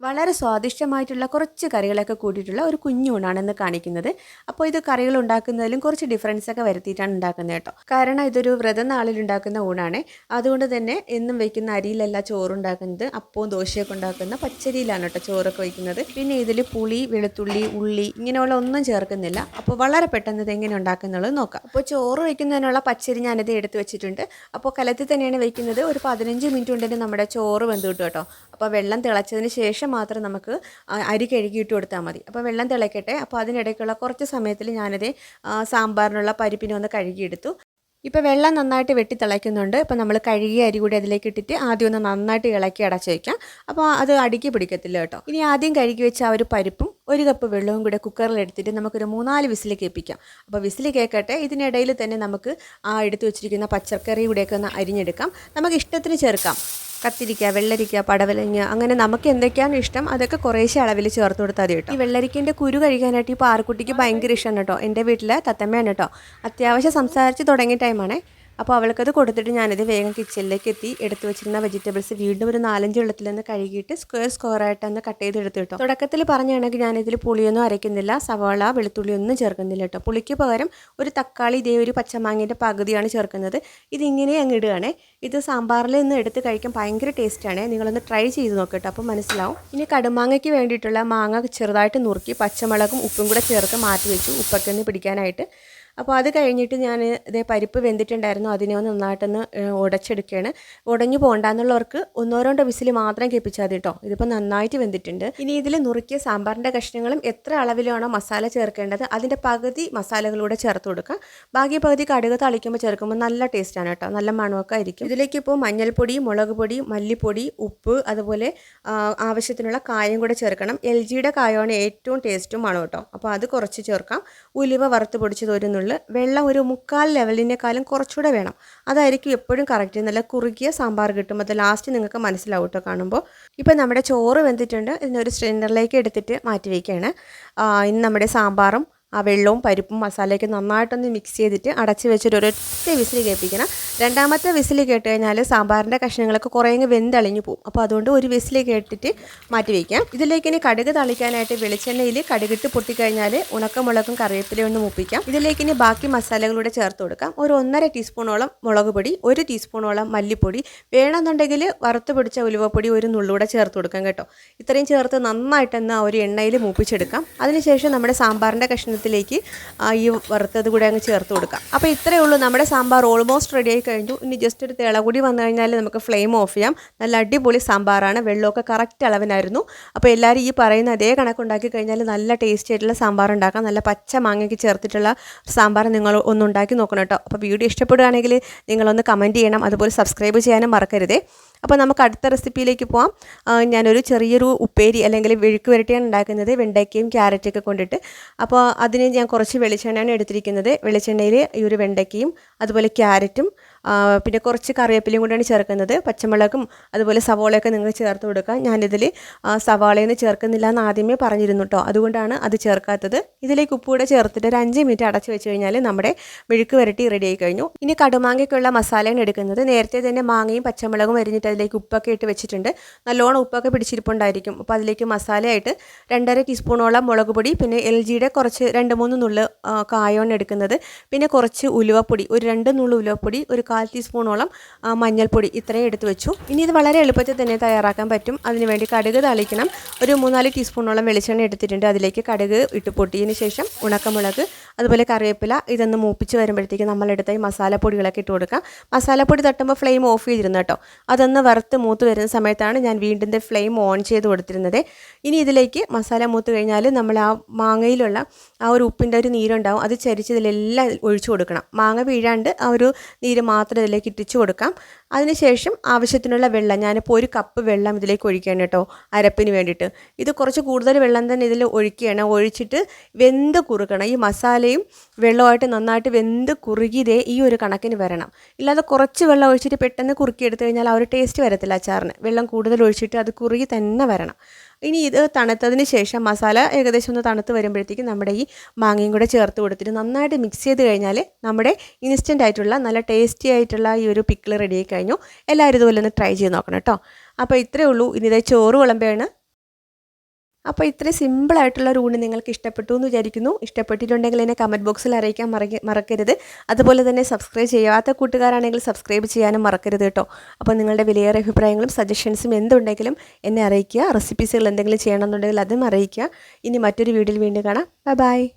വളരെ സ്വാദിഷ്ടമായിട്ടുള്ള കുറച്ച് കറികളൊക്കെ കൂട്ടിയിട്ടുള്ള ഒരു കുഞ്ഞൂണാണ് ഇന്ന് കാണിക്കുന്നത്. അപ്പോൾ ഇത് കറികൾ ഉണ്ടാക്കുന്നതിലും കുറച്ച് ഡിഫറൻസ് ഒക്കെ വരുത്തിയിട്ടാണ് ഉണ്ടാക്കുന്നത് കേട്ടോ. കാരണം ഇതൊരു വ്രതനാളിൽ ഉണ്ടാക്കുന്ന ഊണാണ്. അതുകൊണ്ട് തന്നെ എന്നും വെക്കുന്ന അരിയിലല്ല ചോറുണ്ടാക്കുന്നത്. അപ്പവും ദോശയൊക്കെ ഉണ്ടാക്കുന്ന പച്ചരിയിലാണ് കേട്ടോ ചോറൊക്കെ വയ്ക്കുന്നത് പിന്നെ ഇതിൽ പുളി വെളുത്തുള്ളി ഉള്ളി ഇങ്ങനെയുള്ള ഒന്നും ചേർക്കുന്നില്ല. അപ്പോൾ വളരെ പെട്ടെന്ന് ഇത് എങ്ങനെ ഉണ്ടാക്കുന്നുള്ളത് നോക്കാം. അപ്പോൾ ചോറ് വയ്ക്കുന്നതിനുള്ള പച്ചരി ഞാനിത് എടുത്ത് വെച്ചിട്ടുണ്ട്. അപ്പോൾ കലത്തിൽ തന്നെയാണ് വയ്ക്കുന്നത് ഒരു പതിനഞ്ച് മിനിറ്റ് കൊണ്ട് നമ്മുടെ ചോറ് വെന്ത് കിട്ടും കേട്ടോ. അപ്പോൾ വെള്ളം തിളച്ചതിന് ശേഷം മാത്രം നമുക്ക് അരി കഴുകിയിട്ട് കൊടുത്താൽ മതി. അപ്പോൾ വെള്ളം തിളയ്ക്കട്ടെ അപ്പോൾ അതിനിടയ്ക്കുള്ള കുറച്ച് സമയത്തിൽ ഞാനത് സാമ്പാറിനുള്ള പരിപ്പിനെ ഒന്ന് കഴുകിയെടുത്തു ഇപ്പോൾ വെള്ളം നന്നായിട്ട് വെട്ടി തിളയ്ക്കുന്നുണ്ട്. ഇപ്പോൾ നമ്മൾ കഴുകിയ അരി കൂടി അതിലേക്ക് ഇട്ടിട്ട് ആദ്യം ഒന്ന് നന്നായിട്ട് ഇളക്കി അടച്ചു വയ്ക്കാം. അപ്പോൾ അത് അടുക്കി പിടിക്കത്തില്ല കേട്ടോ. ഇനി ആദ്യം കഴുകി വെച്ച ആ ഒരു പരിപ്പും ഒരു കപ്പ് വെള്ളവും കൂടെ കുക്കറിൽ എടുത്തിട്ട് നമുക്കൊരു മൂന്നാൽ വിസിൽ കേൾപ്പിക്കാം. അപ്പോൾ വിസിൽ കേൾക്കട്ടെ. ഇതിനിടയിൽ തന്നെ നമുക്ക് ആ എടുത്തു വെച്ചിരിക്കുന്ന പച്ചക്കറി കൂടെയൊക്കെ ഒന്ന് അരിഞ്ഞെടുക്കാം. നമുക്ക് ഇഷ്ടത്തിന് ചേർക്കാം. കത്തിരിക്ക വെള്ളരിക്ക പടവലങ്ങ അങ്ങനെ നമുക്ക് എന്തൊക്കെയാണ് ഇഷ്ടം അതൊക്കെ കുറേശ്ശെ അളവിൽ ചേർത്ത് കൊടുത്താൽ കേട്ടോ. ഈ വെള്ളരിക്കന്റെ കുരു കഴിക്കാനായിട്ട് ഈ പാറക്കുട്ടിക്ക് ഭയങ്കര ഇഷ്ടമാണ് കേട്ടോ. എന്റെ വീട്ടിൽ തത്തമ്മയാണ് കേട്ടോ. അത്യാവശ്യം സംസാരിച്ച് തുടങ്ങിയ ടൈമാണേ അപ്പോൾ അവൾക്കത് കൊടുത്തിട്ട് ഞാനിത് വേഗം കിച്ചണിലേക്ക് എത്തി. എടുത്തു വെച്ചിരുന്ന വെജിറ്റബിൾസ് വീണ്ടും ഒരു നാലഞ്ച് വെള്ളത്തിൽ നിന്ന് കഴുകിയിട്ട് സ്ക്വയർ സ്ക്വയർ ആയിട്ട് ഒന്ന് കട്ട് ചെയ്ത് എടുത്തു കേട്ടോ. തുടക്കത്തിൽ പറഞ്ഞാണെങ്കിൽ ഞാനിതിൽ പുളിയൊന്നും അരയ്ക്കുന്നില്ല. സവാള വെളുത്തുള്ളി ഒന്നും ചേർക്കുന്നില്ല കേട്ടോ. പുളിക്ക് പകരം ഒരു തക്കാളി ഇതേ ഒരു പച്ചമാങ്ങേന്റെ പകുതിയാണ് ചേർക്കുന്നത്. ഇതിങ്ങനെ അങ്ങ് ഇടുകയാണേ. ഇത് സാമ്പാറിൽ നിന്ന് എടുത്ത് കഴിക്കാൻ ഭയങ്കര ടേസ്റ്റാണ് നിങ്ങളൊന്ന് ട്രൈ ചെയ്ത് നോക്കട്ടോ അപ്പോൾ മനസ്സിലാവും. ഇനി കടുമാങ്ങയ്ക്ക് വേണ്ടിയിട്ടുള്ള മാങ്ങ ചെറുതായിട്ട് നുറുക്കി പച്ചമുളകും ഉപ്പും കൂടെ ചേർത്ത് മാറ്റി വെച്ചു. ഉപ്പൊക്കെ ഒന്ന് പിടിക്കാനായിട്ട്. അപ്പോൾ അത് കഴിഞ്ഞിട്ട് ഞാൻ ഇതേ പരിപ്പ് വെന്തിട്ടുണ്ടായിരുന്നു. അതിനെ ഒന്ന് നന്നായിട്ടൊന്ന് ഉടച്ചെടുക്കുകയാണ്. ഉടഞ്ഞു പോകണ്ടെന്നുള്ളവർക്ക് ഒന്നോ രണ്ടോ വിസിൽ മാത്രം കേൾപ്പിച്ചാൽ മതി കേട്ടോ. ഇതിപ്പോൾ നന്നായിട്ട് വെന്തിട്ടുണ്ട്. ഇനി ഇതിൽ നുറുക്കിയ സാമ്പാറിന്റെ കഷ്ണങ്ങളും എത്ര അളവിലാണോ മസാല ചേർക്കേണ്ടത് അതിന്റെ പകുതി മസാലകളൂടെ ചേർത്ത് കൊടുക്കുക ബാക്കി പകുതി കടുക് തളിക്കുമ്പോൾ ചേർക്കുമ്പോൾ നല്ല ടേസ്റ്റാണ് കേട്ടോ. നല്ല മണമൊക്കെ ആയിരിക്കും. ഇതിലേക്ക് ഇപ്പോൾ മഞ്ഞൾപ്പൊടി മുളക് പൊടി മല്ലിപ്പൊടി ഉപ്പ് അതുപോലെ ആവശ്യത്തിനുള്ള കായം കൂടെ ചേർക്കണം. എൽ ജിയുടെ കായമാണ് ഏറ്റവും ടേസ്റ്റും മണം കേട്ടോ. അപ്പോൾ അത് കുറച്ച് ചേർക്കാം. ഉലുവ വറുത്ത് പൊടിച്ച് ഒരു നുള്ള് വെള്ളം ഒരു മുക്കാൽ ലെവലിനേക്കാളും കുറച്ചുകൂടെ വേണം. അതായിരിക്കും എപ്പോഴും കറക്റ്റ് നല്ല കുറുകിയ സാമ്പാർ കിട്ടും. അത് ലാസ്റ്റ് നിങ്ങൾക്ക് മനസ്സിലാവും കേട്ടോ കാണുമ്പോൾ. ഇപ്പോൾ നമ്മുടെ ചോറ് വെന്തിട്ടുണ്ട്. ഇതിനൊരു സിലിണ്ടറിലേക്ക് എടുത്തിട്ട് മാറ്റി വയ്ക്കുകയാണ് ഇന്ന് നമ്മുടെ സാമ്പാറും ആ വെള്ളവും പരിപ്പും മസാലയൊക്കെ നന്നായിട്ടൊന്ന് മിക്സ് ചെയ്തിട്ട് അടച്ച് വെച്ചിട്ട് ഒരൊറ്റ വിസിൽ കേൾപ്പിക്കണം. രണ്ടാമത്തെ വിസിൽ കേട്ട് കഴിഞ്ഞാൽ സാമ്പാറിന്റെ കഷ്ണങ്ങളൊക്കെ കുറേ അങ്ങ് വെന്തളിഞ്ഞു പോകും. അപ്പോൾ അതുകൊണ്ട് ഒരു വിസിൽ കേട്ടിട്ട് മാറ്റി വയ്ക്കാം ഇതിലേക്ക് ഇനി കടുക് തളിക്കാനായിട്ട് വെളിച്ചെണ്ണയിൽ കടുകിട്ട് പൊട്ടിക്കഴിഞ്ഞാൽ ഉണക്കമുളകും കറിവേപ്പിലയും ഒന്ന് മുപ്പിക്കാം. ഇതിലേക്ക് ഇനി ബാക്കി മസാലകളൂടെ ചേർത്ത് കൊടുക്കാം. ഒരു ഒന്നര ടീസ്പൂണോളം മുളക് പൊടി ഒരു ടീസ്പൂണോളം മല്ലിപ്പൊടി. വേണമെന്നുണ്ടെങ്കിൽ വറുത്ത് പിടിച്ച ഉലുവപ്പൊടി ഒരു നുള്ളൂടെ ചേർത്ത് കൊടുക്കാം കേട്ടോ. ഇത്രയും ചേർത്ത് നന്നായിട്ടൊന്ന് ആ ഒരു എണ്ണയിൽ മൂപ്പിച്ചെടുക്കാം. അതിനുശേഷം നമ്മുടെ സാമ്പാറിന്റെ കഷ്ണത്തിലേക്ക് ആ ഈ വറുത്തത് കൂടെ അങ്ങ് ചേർത്ത് കൊടുക്കാം. അപ്പോൾ ഇത്രയേ ഉള്ളൂ നമ്മുടെ സാമ്പാർ ഓൾമോസ്റ്റ് റെഡി ആയി കഴിഞ്ഞു. ഇനി ജസ്റ്റ് ഒരു തിളകൂടി വന്നു കഴിഞ്ഞാൽ നമുക്ക് ഫ്ലെയിം ഓഫ് ചെയ്യാം. നല്ല അടിപൊളി സാമ്പാറാണ്. വെള്ളമൊക്കെ കറക്റ്റ് അളവിനായിരുന്നു. അപ്പോൾ എല്ലാവരും ഈ പറയുന്ന അതേ കണക്കുണ്ടാക്കി കഴിഞ്ഞാൽ നല്ല ടേസ്റ്റി ആയിട്ടുള്ള സാമ്പാർ ഉണ്ടാക്കാം. നല്ല പച്ച മാങ്ങയ്ക്ക് ചേർത്തിട്ടുള്ള സാമ്പാർ നിങ്ങൾ ഒന്നുണ്ടാക്കി നോക്കണം കേട്ടോ. അപ്പോൾ വീഡിയോ ഇഷ്ടപ്പെടുകയാണെങ്കിൽ നിങ്ങളൊന്ന് കമന്റ് ചെയ്യണം. അതുപോലെ സബ്സ്ക്രൈബ് ചെയ്യാനും മറക്കരുതേ. അപ്പോൾ നമുക്ക് അടുത്ത റെസിപ്പിയിലേക്ക് പോവാം. ഞാനൊരു ചെറിയൊരു ഉപ്പേരി അല്ലെങ്കിൽ വെഴുക്ക് വരട്ടിയാണ് ഉണ്ടാക്കുന്നത്. വെണ്ടയ്ക്കയും ക്യാരറ്റൊക്കെ കൊണ്ടിട്ട്. അപ്പോൾ അതിന് ഞാൻ കുറച്ച് വെളിച്ചെണ്ണയാണ് എടുത്തിരിക്കുന്നത്. വെളിച്ചെണ്ണയിൽ ഈ ഒരു വെണ്ടയ്ക്കയും അതുപോലെ ക്യാരറ്റും പിന്നെ കുറച്ച് കറിവേപ്പിലയും കൂടെയാണ് ചേർക്കുന്നത്. പച്ചമുളകും അതുപോലെ സവോളയൊക്കെ നിങ്ങൾ ചേർത്ത് കൊടുക്കുക. ഞാനിതിൽ സവാളയൊന്നും ചേർക്കുന്നില്ല എന്ന് ആദ്യമേ പറഞ്ഞിരുന്നു കേട്ടോ അതുകൊണ്ടാണ് അത് ചേർക്കാത്തത്. ഇതിലേക്ക് ഉപ്പ് കൂടെ ചേർത്തിട്ട് ഒരു അഞ്ച് മിനിറ്റ് അടച്ച് വെച്ച് കഴിഞ്ഞാൽ നമ്മുടെ മെഴുക്ക് വരട്ടി റെഡി ആയി കഴിഞ്ഞു. ഇനി കടുമാങ്ങയ്ക്കുള്ള മസാലയാണ് എടുക്കുന്നത്. നേരത്തെ തന്നെ മാങ്ങയും പച്ചമുളകും അരിഞ്ഞിട്ട് അതിലേക്ക് ഉപ്പൊക്കെ ഇട്ട് വെച്ചിട്ടുണ്ട്. നല്ലോണം ഉപ്പൊക്കെ പിടിച്ചിരിപ്പുണ്ടായിരിക്കും. അപ്പോൾ അതിലേക്ക് മസാലയായിട്ട് രണ്ടര ടീസ്പൂണോളം മുളക് പൊടി പിന്നെ എൽ ജിയുടെ കുറച്ച് രണ്ട് മൂന്ന് നുള്ള് കായോണ് എടുക്കുന്നത്. പിന്നെ കുറച്ച് ഉലുവപ്പൊടി ഒരു രണ്ട് നുള്ള് ഉലുവപ്പൊടി ഒരു കാൽ ടീസ്പൂണോളം മഞ്ഞൾപ്പൊടി ഇത്രയും എടുത്ത് വെച്ചു. ഇനി ഇത് വളരെ എളുപ്പത്തിൽ തന്നെ തയ്യാറാക്കാൻ പറ്റും. അതിനുവേണ്ടി കടുക് താളിക്കണം. ഒരു മൂന്നാൽ ടീസ്പൂണോളം വെളിച്ചെണ്ണ എടുത്തിട്ടുണ്ട്. അതിലേക്ക് കടുക് ഇട്ട് പൊട്ടിയതിന് ശേഷം ഉണക്കമുളക് അതുപോലെ കറിവേപ്പില ഇതൊന്ന് മൂപ്പിച്ച് വരുമ്പോഴത്തേക്ക് നമ്മളെടുത്ത ഈ മസാലപ്പൊടികളൊക്കെ ഇട്ട് കൊടുക്കാം. മസാലപ്പൊടി തട്ടുമ്പോൾ ഫ്ലെയിം ഓഫ് ചെയ്തിരുന്നു കേട്ടോ. അതൊന്ന് വറുത്ത് മൂത്ത് വരുന്ന സമയത്താണ് ഞാൻ വീണ്ടും ഫ്ലെയിം ഓൺ ചെയ്ത് കൊടുത്തിരുന്നത്. ഇനി ഇതിലേക്ക് മസാല മൂത്ത് കഴിഞ്ഞാൽ നമ്മൾ ആ മാങ്ങയിലുള്ള ആ ഒരു ഉപ്പിന്റെ ഒരു നീരുണ്ടാവും. അത് ചരിച്ച് ഇതിലെല്ലാം ഒഴിച്ചു കൊടുക്കണം. മാങ്ങ വീഴാണ്ട് ആ ഒരു നീര് മാത്രം ഇതിലേക്ക് ഇട്ടിച്ചു കൊടുക്കാം. അതിനുശേഷം ആവശ്യത്തിനുള്ള വെള്ളം ഞാനിപ്പോൾ ഒരു കപ്പ് വെള്ളം ഇതിലേക്ക് ഒഴിക്കുകയാണ് കേട്ടോ അരപ്പിന് വേണ്ടിയിട്ട്. ഇത് കുറച്ച് കൂടുതൽ വെള്ളം തന്നെ ഇതിൽ ഒഴിക്കുകയാണ്. ഒഴിച്ചിട്ട് വെന്ത് കുറുക്കണം ഈ മസാലയും വെള്ളമായിട്ട് നന്നായിട്ട് വെന്ത് കുറുകിയതേ ഈ ഒരു കണക്കിന് വരണം. ഇല്ലാതെ കുറച്ച് വെള്ളം ഒഴിച്ചിട്ട് പെട്ടെന്ന് കുറുക്കി എടുത്തു കഴിഞ്ഞാൽ ആ ഒരു ടേസ്റ്റ് വരത്തില്ല അച്ചാറിന്. വെള്ളം കൂടുതൽ ഒഴിച്ചിട്ട് അത് കുറുകി തന്നെ വരണം. ഇനി ഇത് തണുത്തതിന് ശേഷം മസാല ഏകദേശം ഒന്ന് തണുത്ത് വരുമ്പോഴത്തേക്കും നമ്മുടെ ഈ മാങ്ങയും കൂടെ ചേർത്ത് കൊടുത്തിട്ട് നന്നായിട്ട് മിക്സ് ചെയ്ത് കഴിഞ്ഞാൽ നമ്മുടെ ഇൻസ്റ്റന്റ് ആയിട്ടുള്ള നല്ല ടേസ്റ്റി ആയിട്ടുള്ള ഈ ഒരു പിക്കിൾ റെഡി ആയി കഴിഞ്ഞു. എല്ലാവരും ഇതുപോലെ ഒന്ന് ട്രൈ ചെയ്ത് നോക്കണം കേട്ടോ. അപ്പോൾ ഇത്രയേ ഉള്ളൂ. ഇനി ഇതായി ചോറ് വിളമ്പാണ്. അപ്പോൾ ഇത്രയും സിമ്പിളായിട്ടുള്ള ഊണ് നിങ്ങൾക്ക് ഇഷ്ടപ്പെട്ടു എന്ന് വിചാരിക്കുന്നു. ഇഷ്ടപ്പെട്ടിട്ടുണ്ടെങ്കിൽ എന്നെ കമന്റ് ബോക്സിൽ അറിയിക്കാൻ മറക്ക മറക്കരുത്. അതുപോലെ തന്നെ സബ്സ്ക്രൈബ് ചെയ്യാത്ത കൂട്ടുകാരാണെങ്കിൽ സബ്സ്ക്രൈബ് ചെയ്യാനും മറക്കരുത് കേട്ടോ. അപ്പോൾ നിങ്ങളുടെ വിലയേറെ അഭിപ്രായങ്ങളും സജഷൻസും എന്തുണ്ടെങ്കിലും എന്നെ അറിയിക്കുക. റെസിപ്പീസുകൾ എന്തെങ്കിലും ചെയ്യണമെന്നുണ്ടെങ്കിൽ അതും അറിയിക്കുക. ഇനി മറ്റൊരു വീഡിയോയിൽ വീണ്ടും കാണാം. ബൈ